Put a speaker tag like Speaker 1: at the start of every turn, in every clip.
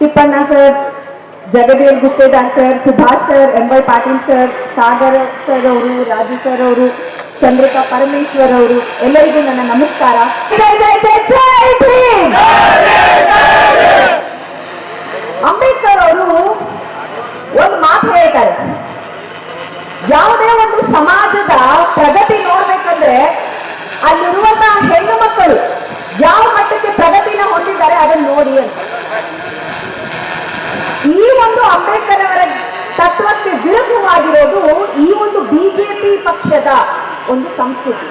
Speaker 1: Tippanna sir Jagadev Guttedar sir, Subhash sir, M Y Patil sir, Sagar sir ಅವರು, Raju sir ಅವರು, ಚಂದ್ರಿಕಾ ಪರಮೇಶ್ವರ್ ಅವರು, ಎಲ್ಲರಿಗೂ ನನ್ನ ನಮಸ್ಕಾರ. ಅಂಬೇಡ್ಕರ್ ಅವರು ಒಂದು ಮಾತು ಹೇಳ್ತಾರೆ. ಯಾವುದೇ ಒಂದು ಸಮಾಜದ ಪ್ರಗತಿ ನೋಡ್ಬೇಕಂದ್ರೆ ಅಲ್ಲಿರುವಂತಹ ಹೆಣ್ಣು ಮಕ್ಕಳು ಯಾವ ಮಟ್ಟಕ್ಕೆ ಪ್ರಗತಿನ ಹೊಂದಿದ್ದಾರೆ ಅದನ್ನು ನೋಡಿ ಅಂತ ಈ ಒಂದು ಅಂಬೇಡ್ಕರ್ ಅವರ ತತ್ವಕ್ಕೆ ವಿರುದ್ಧವಾಗಿರೋದು ಈ ಒಂದು ಬಿಜೆಪಿ ಪಕ್ಷದ ಒಂದು ಸಂಸ್ಕೃತಿ.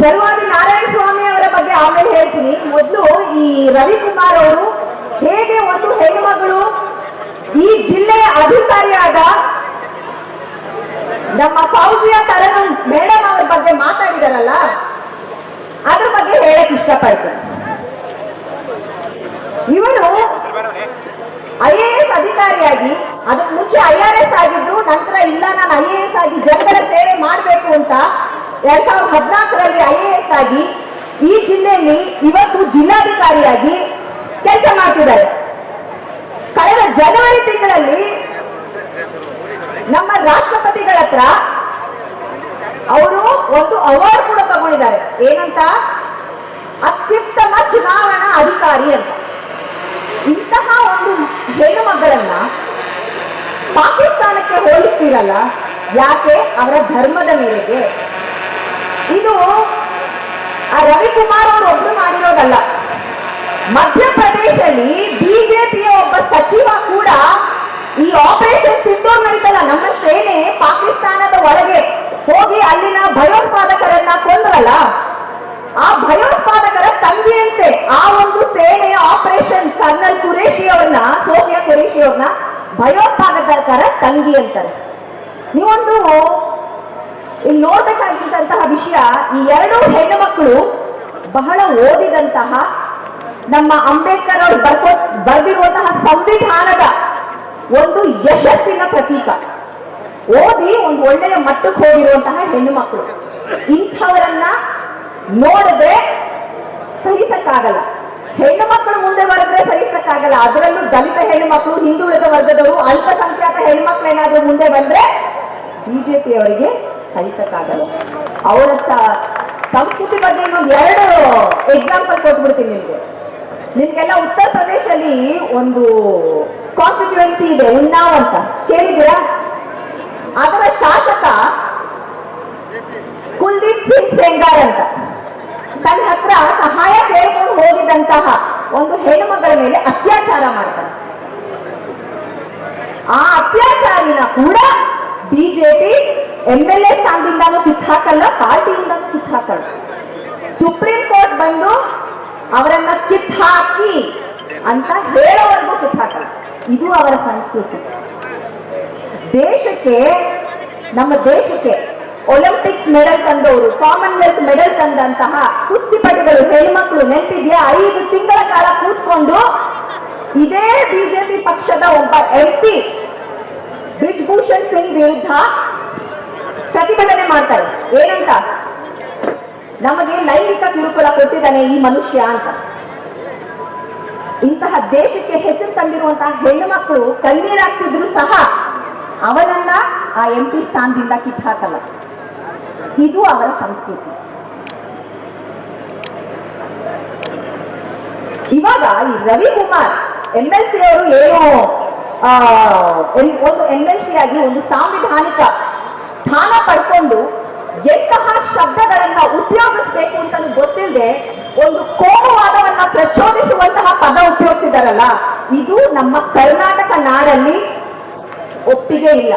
Speaker 1: ಚರುವಾದಿ ನಾರಾಯಣ ಸ್ವಾಮಿ ಅವರ ಬಗ್ಗೆ ಆಮೇಲೆ ಹೇಳ್ತೀನಿ. ಮೊದಲು ಈ ರವಿಕುಮಾರ್ ಅವರು ಹೇಗೆ ಒಂದು ಹೆಣ್ಣುಮಗಳು ಈ ಜಿಲ್ಲೆಯ ಅಧಿಕಾರಿಯಾದ ನಮ್ಮ ಫೌಜಿಯ ತರನ್ ಮೇಡಮ್ ಅವ್ರ ಬಗ್ಗೆ ಮಾತಾಡಿದಾರಲ್ಲ, ಅದ್ರ ಬಗ್ಗೆ ಹೇಳಕ್ ಇಷ್ಟಪಡ್ತೀನಿ. ಇವರು ಐ ಎ ಎಸ್ ಅಧಿಕಾರಿಯಾಗಿ ಅದಕ್ಕೆ ಮುಂಚೆ ಐ ಆರ್ ಎಸ್ ಆಗಿದ್ದು, ನಂತರ ಇಲ್ಲ, ನಾನು ಐ ಎ ಎಸ್ ಆಗಿ ಜನಗಳ ಸೇವೆ ಮಾಡಬೇಕು ಅಂತ ಎರಡ್ ಸಾವಿರದ ಹದಿನಾಲ್ಕರಲ್ಲಿ ಐ ಎ ಎಸ್ ಆಗಿ ಈ ಜಿಲ್ಲೆಯಲ್ಲಿ ಇವತ್ತು ಜಿಲ್ಲಾಧಿಕಾರಿಯಾಗಿ ಕೆಲಸ ಮಾಡ್ತಿದ್ದಾರೆ. ಕಳೆದ ಜನವರಿ ತಿಂಗಳಲ್ಲಿ ನಮ್ಮ ರಾಷ್ಟ್ರಪತಿಗಳ ಹತ್ರ ಅವರು ಒಂದು ಅವಾರ್ಡ್ ಕೂಡ ತಗೊಂಡಿದ್ದಾರೆ. ಏನಂತ? ಅತ್ಯುತ್ತಮ ಚುನಾವಣಾ ಅಧಿಕಾರಿ ಅಂತ. ಇಂತಹ ಒಂದು ಹೆಣ್ಣು ಮಕ್ಕಳನ್ನ ಪಾಕಿಸ್ತಾನಕ್ಕೆ ಹೋಲಿಸ್ತೀರಲ್ಲ? ಯಾಕೆ? ಅವರ ಧರ್ಮದ ಮೇರೆಗೆ. ಇದು ಆ ರವಿಕುಮಾರ್ ಅವರು ಒಬ್ರು ಮಾಡಿರೋದಲ್ಲ. ಮಧ್ಯಪ್ರದೇಶದಲ್ಲಿ ಬಿಜೆಪಿಯ ಒಬ್ಬ ಸಚಿವ ಕೂಡ ಈ ಆಪರೇಷನ್ ಸಿದ್ಧೋ ನಡೀತಲ್ಲ, ನಮ್ಮ ಸೇನೆ ಪಾಕಿಸ್ತಾನದ ಒಳಗೆ ಹೋಗಿ ಅಲ್ಲಿನ ಭಯೋತ್ಪಾದಕರನ್ನ ಕೊಂದ್ರಲ್ಲ? ಆ ಭಯೋತ್ಪಾದಕರ ತಂಗಿಯಂತೆ ಆ ಒಂದು ಸೇನೆಯ ಆಪರೇಷನ್ ಕರ್ನಲ್ ಕುರೇಶಿ ಅವ್ರನ್ನ ಸೋಫಿಯಾ ಕುರೇಶಿ ಅವ್ರನ್ನ ಭಯೋತ್ಪಾದಕರ ತಂಗಿ ಅಂತಾರೆ. ನೀವೊಂದು ಇಲ್ಲಿ ನೋಡ್ಬೇಕಾಗಿದ್ದಂತಹ ವಿಷಯ, ಈ ಎರಡು ಹೆಣ್ಣು ಮಕ್ಕಳು ಬಹಳ ಓದಿದಂತಹ ನಮ್ಮ ಅಂಬೇಡ್ಕರ್ ಅವರು ಬರ್ಕೊ, ಬರೆದಿರುವಂತಹ ಸಂವಿಧಾನದ ಒಂದು ಯಶಸ್ಸಿನ ಪ್ರತೀಕ. ಓದಿ ಒಂದು ಒಳ್ಳೆಯ ಮಟ್ಟಕ್ಕೆ ಹೋಗಿರುವಂತಹ ಹೆಣ್ಣು ಮಕ್ಕಳು ಇಂಥವರನ್ನ ನೋಡಿದ್ರೆ ಸಹಿಸಕ್ಕಾಗಲ್ಲ. ಹೆಣ್ಣು ಮಕ್ಕಳು ಮುಂದೆ ಬರೆದ್ರೆ ಸಹಿಸಕ್ಕಾಗಲ್ಲ. ಅದರಲ್ಲೂ ದಲಿತ ಹೆಣ್ಣು ಮಕ್ಕಳು ಹಿಂದುಳಿದ ವರ್ಗದವರು, ಅಲ್ಪಸಂಖ್ಯಾತ ಹೆಣ್ಣು ಮಕ್ಕಳು ಏನಾದ್ರೂ ಮುಂದೆ ಬಂದ್ರೆ ಬಿಜೆಪಿ ಅವರಿಗೆ ಸಹಿಸಕ್ಕಾಗಲ್ಲ. ಅವರ ಸಂಸ್ಕೃತಿ ಬಗ್ಗೆ ಇನ್ನೊಂದು ಎರಡು ಎಕ್ಸಾಂಪಲ್ ಕೊಟ್ಬಿಡ್ತೀನಿ ನಿಮ್ಗೆ. ನಿಮ್ಗೆಲ್ಲ ಉತ್ತರ ಪ್ರದೇಶಲ್ಲಿ ಒಂದು ಕಾನ್ಸ್ಟಿಟ್ಯೂನ್ಸಿ ಇದೆ, ಉನ್ನಾವ್ ಅಂತ. ಕೇಳಿದ್ದೀರಾ? ಅದರ ಶಾಸಕ ಕುಲ್ದೀಪ್ ಸಿಂಗ್ ಸೆಂಗಾರ್ ಅಂತ. ತನ್ನ ಹತ್ರ ಸಹಾಯ ಒಂದು ಹೆಣ್ಣುಮಗಳ ಮೇಲೆ ಅತ್ಯಾಚಾರ ಮಾಡ್ತಾನೆ ಆ ಅತ್ಯಾಚಾರಿನ ಕೂಡ ಬಿಜೆಪಿ ಎಂ ಎಲ್ ಎ ಸ್ಥಾನದಿಂದಾನು ಕಿತ್ತಾಕಲ್ಲ ಪಾರ್ಟಿಯಿಂದಾನು ಕಿತ್ತಾಕಲ್ಲ ಸುಪ್ರೀಂ ಕೋರ್ಟ್ ಬಂದು ಅವರನ್ನ ಕಿತ್ತಾಕಿ ಅಂತ ಹೇಳೋವರೆಗೂ ಕಿತ್ತಾಕಲ್ಲ ಇದು ಅವರ ಸಂಸ್ಕೃತಿ. ದೇಶಕ್ಕೆ, ನಮ್ಮ ದೇಶಕ್ಕೆ ಒಲಿಂಪಿಕ್ಸ್ ಮೆಡಲ್ ತಂದವರು ಕಾಮನ್ವೆಲ್ತ್ ಮೆಡಲ್ ತಂದಂತಹ ಕುಸ್ತಿಪಟುಗಳು ಹೆಣ್ಮಕ್ಳು ನೆನಪಿದ್ಯಾ? ಐದು ತಿಂಗಳ ಕಾಲ ಕೂತ್ಕೊಂಡು ಇದೇ ಬಿಜೆಪಿ ಪಕ್ಷದ ಒಬ್ಬ ಎಂ ಪಿ ಬ್ರಿಜ್ಭೂಷಣ್ ಸಿಂಗ್ ವಿರುದ್ಧ ಪ್ರತಿಭಟನೆ ಮಾಡ್ತಾರೆ. ಏನಂತ? ನಮಗೆ ಲೈಂಗಿಕ ಕಿರುಕುಳ ಕೊಟ್ಟಿದ್ದಾನೆ ಈ ಮನುಷ್ಯ ಅಂತ. ಇಂತಹ ದೇಶಕ್ಕೆ ಹೆಸರು ತಂದಿರುವಂತಹ ಹೆಣ್ಣು ಮಕ್ಕಳು ಕಣ್ಣೀರಾಗ್ತಿದ್ರು ಸಹ ಅವನನ್ನ ಆ ಎಂ ಪಿ ಸ್ಥಾನದಿಂದ ಕಿತ್ತಾಕಲ್ಲ ಇದು ಅವರ ಸಂಸ್ಕೃತಿ. ಇವಾಗ ಈ ರವಿಕುಮಾರ್ ಎಂ ಎಲ್ ಸಿ ಅವರು ಏನು ಒಂದು ಎಂ ಎಲ್ ಸಿ ಆಗಿ ಒಂದು ಸಾಂವಿಧಾನಿಕ ಸ್ಥಾನ ಪಡ್ಕೊಂಡು ಎಂತಹ ಶಬ್ದಗಳನ್ನ ಉಪಯೋಗಿಸ್ಬೇಕು ಅಂತ ಗೊತ್ತಿಲ್ಲದೆ ಒಂದು ಕೋಮುವಾದವನ್ನ ಪ್ರಚೋದಿಸುವಂತಹ ಪದ ಉಪಯೋಗಿಸಿದಾರಲ್ಲ, ಇದು ನಮ್ಮ ಕರ್ನಾಟಕ ನಾಡಲ್ಲಿ ಒಪ್ಪಿಗೆ ಇಲ್ಲ.